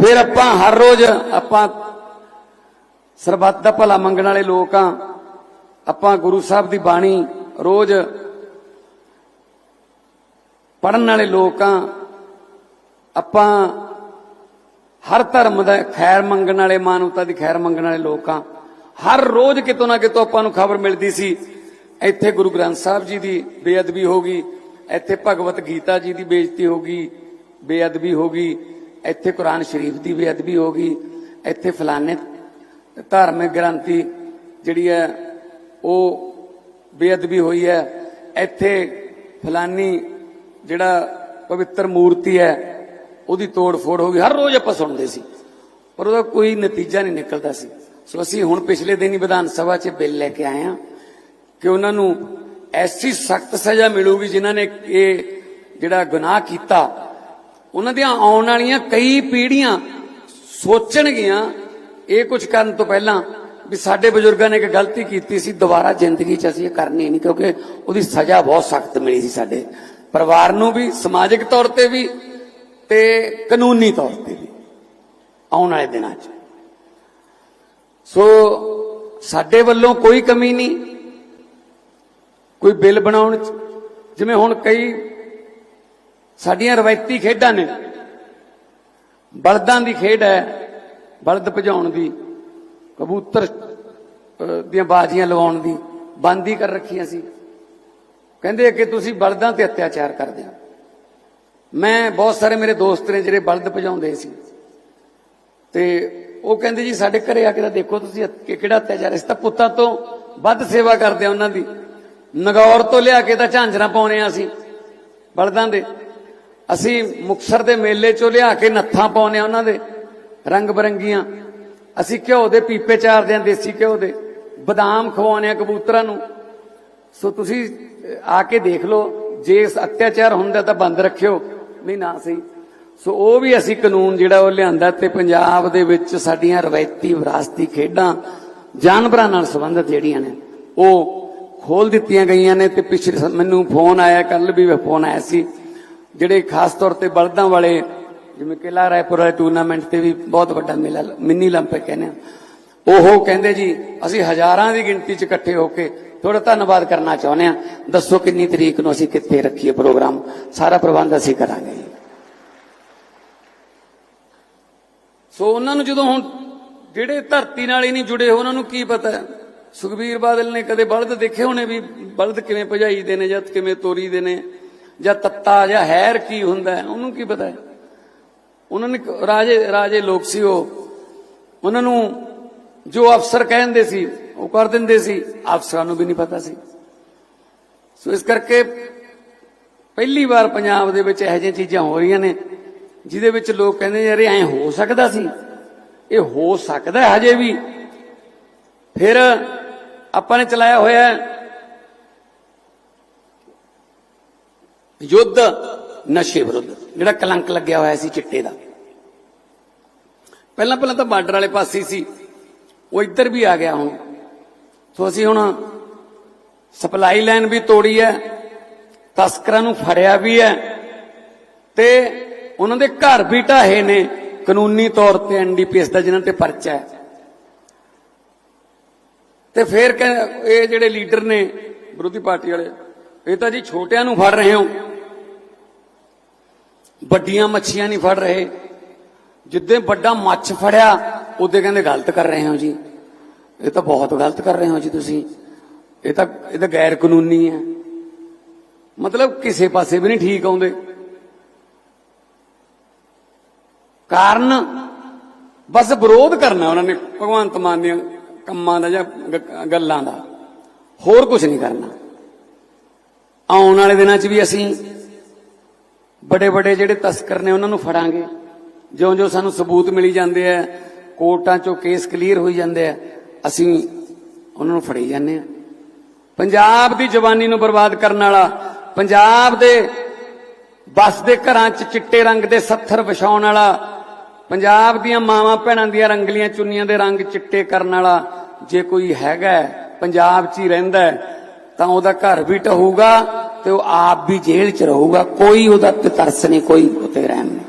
ਫਿਰ ਆਪਾਂ ਹਰ ਰੋਜ਼ ਆਪਾਂ ਸਰਬੱਤ ਦਾ ਭਲਾ ਮੰਗਣ ਵਾਲੇ ਲੋਕ ਆ। ਆਪਾਂ ਗੁਰੂ ਸਾਹਿਬ ਦੀ ਬਾਣੀ ਰੋਜ਼ ਪੜਨ ਵਾਲੇ ਲੋਕ ਆ। ਆਪਾਂ ਹਰ ਧਰਮ ਦਾ ਖੈਰ ਮੰਗਣ ਵਾਲੇ, ਮਾਨਵਤਾ ਦੀ ਖੈਰ ਮੰਗਣ ਵਾਲੇ ਲੋਕ ਆ। ਹਰ ਰੋਜ਼ ਕਿਤੋਂ ਨਾ ਕਿਤੋਂ ਆਪਾਂ ਨੂੰ ਖਬਰ ਮਿਲਦੀ ਸੀ, ਇੱਥੇ ਗੁਰੂ ਗ੍ਰੰਥ ਸਾਹਿਬ ਜੀ ਦੀ ਬੇਅਦਬੀ ਹੋ ਗਈ, ਇੱਥੇ ਭਗਵਤ ਗੀਤਾ ਜੀ ਦੀ ਬੇਇੱਜ਼ਤੀ ਹੋ ਗਈ, ਬੇਅਦਬੀ ਹੋ ਗਈ। ਇੱਥੇ ਕੁਰਾਨ ਸ਼ਰੀਫ ਦੀ ਬੇਅਦਬੀ ਹੋ ਗਈ, ਇੱਥੇ ਫਲਾਣੇ ਧਾਰਮਿਕ ਗ੍ਰੰਥੀ ਜਿਹੜੀ ਹੈ, ਉਹ ਬੇਅਦਬੀ ਹੋਈ ਹੈ। ਇੱਥੇ ਫਲਾਨੀ ਜਿਹੜਾ ਪਵਿੱਤਰ ਮੂਰਤੀ ਹੈ, ਉਹਦੀ ਤੋੜ ਫੋੜ ਹੋ ਗਈ। ਹਰ ਰੋਜ਼ ਆਪਾਂ ਸੁਣਦੇ ਸੀ, ਪਰ ਉਹਦਾ ਕੋਈ ਨਤੀਜਾ ਨਹੀਂ ਨਿਕਲਦਾ ਸੀ। ਸੋ ਅਸੀਂ ਹੁਣ ਪਿਛਲੇ ਦਿਨ ਹੀ ਵਿਧਾਨ ਸਭਾ 'ਚ ਬਿੱਲ ਲੈ ਕੇ ਆਏ ਹਾਂ ਕਿ ਉਹਨਾਂ ਨੂੰ ਐਸੀ ਸਖਤ ਸਜ਼ਾ ਮਿਲੂਗੀ ਜਿਨ੍ਹਾਂ ਨੇ ਇਹ ਜਿਹੜਾ ਗੁਨਾਹ ਕੀਤਾ ਉਹਨਾਂ ਦੀਆਂ ਆਉਣ ਵਾਲੀਆਂ ਕਈ ਪੀੜ੍ਹੀਆਂ ਸੋਚਣਗੀਆਂ ਇਹ ਕੁਝ ਕਰਨ ਤੋਂ ਪਹਿਲਾਂ ਵੀ ਸਾਡੇ ਬਜ਼ੁਰਗਾਂ ਨੇ ਇੱਕ ਗਲਤੀ ਕੀਤੀ ਸੀ, ਦੁਬਾਰਾ ਜ਼ਿੰਦਗੀ 'ਚ ਅਸੀਂ ਇਹ ਕਰਨੀ ਨਹੀਂ, ਕਿਉਂਕਿ ਉਹਦੀ ਸਜ਼ਾ ਬਹੁਤ ਸਖਤ ਮਿਲੀ ਸੀ ਸਾਡੇ ਪਰਿਵਾਰ ਨੂੰ ਵੀ, ਸਮਾਜਿਕ ਤੌਰ ਤੇ ਵੀ ਤੇ ਕਾਨੂੰਨੀ ਤੌਰ ਤੇ ਵੀ ਆਉਣ ਵਾਲੇ ਦਿਨਾਂ 'ਚ। ਸੋ ਸਾਡੇ ਵੱਲੋਂ ਕੋਈ ਕਮੀ ਨਹੀਂ, ਕੋਈ ਬਿੱਲ ਬਣਾਉਣ 'ਚ। ਜਿਵੇਂ ਹੁਣ ਕਈ ਸਾਡੀਆਂ ਰਵਾਇਤੀ ਖੇਡਾਂ ਨੇ। ਬਲਦਾਂ ਦੀ ਖੇਡ ਹੈ, ਬਲਦ ਭਜਾਉਣ ਦੀ, ਕਬੂਤਰ ਦੀਆਂ ਬਾਜ਼ੀਆਂ ਲਵਾਉਣ ਦੀ, ਬੰਦੀ ਕਰ ਰੱਖੀਆਂ ਸੀ। ਕਹਿੰਦੇ ਕਿ ਤੁਸੀਂ ਬਲਦਾਂ ਤੇ ਅਤਿਆਚਾਰ ਕਰਦੇ ਹੋ। ਮੈਂ ਬਹੁਤ ਸਾਰੇ ਮੇਰੇ ਦੋਸਤ ਨੇ ਜਿਹੜੇ ਬਲਦ ਭਜਾਉਂਦੇ ਸੀ। ਤੇ ਉਹ ਕਹਿੰਦੇ ਜੀ, ਸਾਡੇ ਘਰੇ ਆ ਕੇ ਤਾਂ ਦੇਖੋ ਤੁਸੀਂ ਕਿਹੜਾ ਅਤਿਆਚਾਰ ਇਸ ਤਾਂ ਪੁੱਤਾਂ ਤੋਂ ਵੱਧ ਸੇਵਾ ਕਰਦੇ ਆ ਉਹਨਾਂ ਦੀ। ਨਗੌਰ ਤੋਂ ਲਿਆ ਕੇ ਤਾਂ ਝਾਂਜਰਾਂ ਪਾਉਣੇ ਆ ਅਸੀਂ, ਬਲਦਾਂ ਦੇ। ਅਸੀਂ ਮੁਕਸਰ ਦੇ ਮੇਲੇ ਚੋਂ ਲਿਆ ਕੇ ਨੱਥਾਂ ਪਾਉਣੇ ਆ ਉਹਨਾਂ ਦੇ, ਰੰਗ ਬਰੰਗੀਆਂ। ਅਸੀਂ ਘਿਓ ਦੇ ਪੀਪੇ ਚਾਰਦੇ ਆ ਦੇਸੀ ਘਿਓ ਦੇ। ਬਦਾਮ ਖਵਾਉਣੇ ਆ ਕਬੂਤਰਾਂ ਨੂੰ। ਸੋ ਤੁਸੀਂ ਆ ਕੇ ਦੇਖ ਲਓ, ਜੇ ਇਸ ਅਤਿਆਚਾਰ ਹੁੰਦਾ ਤਾਂ ਬੰਦ ਰੱਖਿਓ। ਨਹੀਂ ਨਾ ਸਹੀ। ਸੋ ਉਹ ਵੀ ਅਸੀਂ ਕਾਨੂੰਨ ਜਿਹੜਾ ਉਹ ਲਿਆਂਦਾ ਤੇ ਪੰਜਾਬ ਦੇ ਵਿੱਚ ਸਾਡੀਆਂ ਰਵਾਇਤੀ ਵਿਰਾਸਤੀ ਖੇਡਾਂ ਜਾਨਵਰਾਂ ਨਾਲ ਸੰਬੰਧਿਤ ਜਿਹੜੀਆਂ ਨੇ, ਉਹ ਖੋਲ ਦਿੱਤੀਆਂ ਗਈਆਂ ਨੇ ਤੇ ਪਿਛਲੇ ਮੈਨੂੰ ਫੋਨ ਆਇਆ ਕੱਲ ਵੀ ਫੋਨ ਆਇਆ ਸੀ। ਜਿਹੜੇ ਖਾਸ ਤੌਰ ਤੇ ਬਲਦਾਂ ਵਾਲੇ ਜਿਵੇਂ ਕਿਲਾ ਰਾਏਪੁਰ ਵਾਲੇ ਟੂਰਨਾਮੈਂਟ ਤੇ ਵੀ ਬਹੁਤ ਵੱਡਾ ਮੇਲਾ ਮਿੰਨੀ 올림픽 ਕਹਿੰਦੇ ਆ ਉਹ ਕਹਿੰਦੇ ਜੀ ਅਸੀਂ ਹਜ਼ਾਰਾਂ ਦੀ ਗਿਣਤੀ 'ਚ ਇਕੱਠੇ ਹੋ ਕੇ ਥੋੜਾ ਧੰਨਵਾਦ ਕਰਨਾ ਚਾਹੁੰਦੇ ਆ ਦੱਸੋ ਕਿੰਨੀ ਤਰੀਕ ਨੂੰ ਅਸੀਂ ਕਿੱਥੇ ਰੱਖੀਏ ਪ੍ਰੋਗਰਾਮ ਸਾਰਾ ਪ੍ਰਬੰਧ ਅਸੀਂ ਕਰਾਂਗੇ ਜੀ। ਸੋ ਉਹਨਾਂ ਨੂੰ ਜਦੋਂ ਹੁਣ ਜਿਹੜੇ ਧਰਤੀ ਨਾਲ ਹੀ ਨਹੀਂ ਜੁੜੇ ਹੋ ਉਹਨਾਂ ਨੂੰ ਕੀ ਪਤਾ ਹੈ? ਸੁਖਬੀਰ ਬਾਦਲ ਨੇ ਕਦੇ ਬਲਦ ਦੇਖੇ ਹੋਣੇ ਵੀ ਬਲਦ ਕਿਵੇਂ ਭਜਾਈਦੇ ਨੇ ਜਾਂ ਕਿਵੇਂ ਤੋਰੀਦੇ ਨੇ ਜਾਂ ਤੱਤਾ ਜਾਂ ਹੈਰ ਕੀ ਹੁੰਦਾ ਉਹਨੂੰ ਕੀ ਪਤਾ ਉਹਨਾਂ ਨੇ ਰਾਜੇ ਰਾਜੇ ਲੋਕ ਸੀ ਉਹ। ਉਹਨਾਂ ਨੂੰ ਜੋ ਅਫਸਰ ਕਹਿੰਦੇ ਸੀ, ਉਹ ਕਰ ਦਿੰਦੇ ਸੀ। ਅਫਸਰਾਂ ਨੂੰ ਵੀ ਨਹੀਂ ਪਤਾ ਸੀ। ਸੋ ਇਸ ਕਰਕੇ ਪਹਿਲੀ ਵਾਰ ਪੰਜਾਬ ਦੇ ਵਿੱਚ ਇਹੋ ਜਿਹੀਆਂ ਚੀਜ਼ਾਂ ਹੋ ਰਹੀਆਂ ਨੇ, ਜਿਹਦੇ ਵਿੱਚ ਲੋਕ ਕਹਿੰਦੇ ਯਾਰ ਇਹ ਐ ਹੋ ਸਕਦਾ ਸੀ। ਇਹ ਹੋ ਸਕਦਾ ਹਜੇ ਵੀ। ਫਿਰ ਆਪਾਂ ਨੇ ਚਲਾਇਆ ਹੋਇਆ ਯੁੱਧ, ਨਸ਼ੇ ਵਿਰੁੱਧ, ਜਿਹੜਾ ਕਲੰਕ ਲੱਗਿਆ ਹੋਇਆ ਸੀ ਚਿੱਟੇ ਦਾ। ਪਹਿਲਾਂ ਪਹਿਲਾਂ ਤਾਂ ਬਾਰਡਰ ਵਾਲੇ ਪਾਸੇ ਸੀ। ਉਹ ਇੱਧਰ ਵੀ ਆ ਗਿਆ ਹੁਣ। ਸੋ ਅਸੀਂ ਹੁਣ ਸਪਲਾਈ ਲਾਈਨ ਵੀ ਤੋੜੀ ਹੈ, ਤਸਕਰਾਂ ਨੂੰ ਫੜਿਆ ਵੀ ਹੈ ਤੇ ਉਹਨਾਂ ਦੇ ਘਰ ਵੀ ਢਾਹੇ ਨੇ ਕਾਨੂੰਨੀ ਤੌਰ ਤੇ ਐਨਡੀਪੀਐਸ ਦਾ, ਜਿਨ੍ਹਾਂ ਤੇ ਪਰਚਾ ਹੈ। ਤੇ ਫਿਰ ਕਹਿ- ਇਹ ਜਿਹੜੇ ਲੀਡਰ ਨੇ ਵਿਰੋਧੀ ਪਾਰਟੀ ਵਾਲੇ, ਇਹ ਤਾਂ ਜੀ ਛੋਟਿਆਂ ਨੂੰ ਫੜ ਰਹੇ ਹੋ। ਵੱਡੀਆਂ ਮੱਛੀਆਂ ਨਹੀਂ ਫੜ ਰਹੇ। ਜਿੱਦੇ ਵੱਡਾ ਮੱਛ ਫੜਿਆ, ਉਹਦੇ ਕਹਿੰਦੇ ਗਲਤ ਕਰ ਰਹੇ ਹੋ ਜੀ। ਇਹ ਤਾਂ ਬਹੁਤ ਗਲਤ ਕਰ ਰਹੇ ਹੋ ਜੀ ਤੁਸੀਂ। ਇਹ ਤਾਂ ਇਹ ਤਾਂ ਗੈਰ ਕਾਨੂੰਨੀ ਹੈ। ਮਤਲਬ ਕਿਸੇ ਪਾਸੇ ਵੀ ਨਹੀਂ ਠੀਕ ਆਉਂਦੇ। ਕਾਰਨ ਬਸ ਵਿਰੋਧ ਕਰਨਾ ਉਹਨਾਂ ਨੇ, ਭਗਵੰਤ ਮਾਨ ਦੀਆਂ ਕੰਮਾਂ ਦਾ ਜਾਂ ਗੱਲਾਂ ਦਾ। ਹੋਰ ਕੁਝ ਨਹੀਂ ਕਰਨਾ। ਆਉਣ ਵਾਲੇ ਦਿਨਾਂ 'ਚ ਵੀ ਅਸੀਂ ਬੜੇ ਬੜੇ ਜਿਹੜੇ ਤਸਕਰ ਨੇ ਉਹਨਾਂ ਨੂੰ ਫੜਾਂਗੇ। ਜਿਉਂ-ਜਿਉਂ ਸਾਨੂੰ ਸਬੂਤ ਮਿਲੀ ਜਾਂਦੇ ਆ, ਕੋਰਟਾਂ 'ਚੋਂ ਕੇਸ ਕਲੀਅਰ ਹੋਈ ਜਾਂਦੇ ਆ, ਅਸੀਂ ਉਹਨਾਂ ਨੂੰ ਫੜੇ ਜਾਂਦੇ ਆ। ਪੰਜਾਬ ਦੀ ਜਵਾਨੀ ਨੂੰ ਬਰਬਾਦ ਕਰਨ ਵਾਲਾ, ਪੰਜਾਬ ਦੇ ਬਸ ਦੇ ਘਰਾਂ 'ਚ ਚਿੱਟੇ ਰੰਗ ਦੇ ਸੱਥਰ ਵਿਛਾਉਣ ਵਾਲਾ, ਪੰਜਾਬ ਦੀਆਂ ਮਾਵਾਂ ਭੈਣਾਂ ਦੀਆਂ ਰੰਗਲੀਆਂ ਚੁੰਨੀਆਂ ਦੇ ਰੰਗ ਚਿੱਟੇ ਕਰਨ ਵਾਲਾ ਜੇ ਕੋਈ ਹੈਗਾ, ਪੰਜਾਬ 'ਚ ਹੀ ਰਹਿੰਦਾ, ਤਾਂ ਉਹਦਾ ਘਰ ਵੀ ਢਹੂਗਾ ਤੇ ਉਹ ਆਪ ਵੀ ਜੇਲ੍ਹ 'ਚ ਰਹੂਗਾ, ਕੋਈ ਉਹਦਾ ਤੇ ਤਰਸ ਨਹੀਂ, ਕੋਈ ਉਤੇ ਰਹਿਣ ਨੂੰ।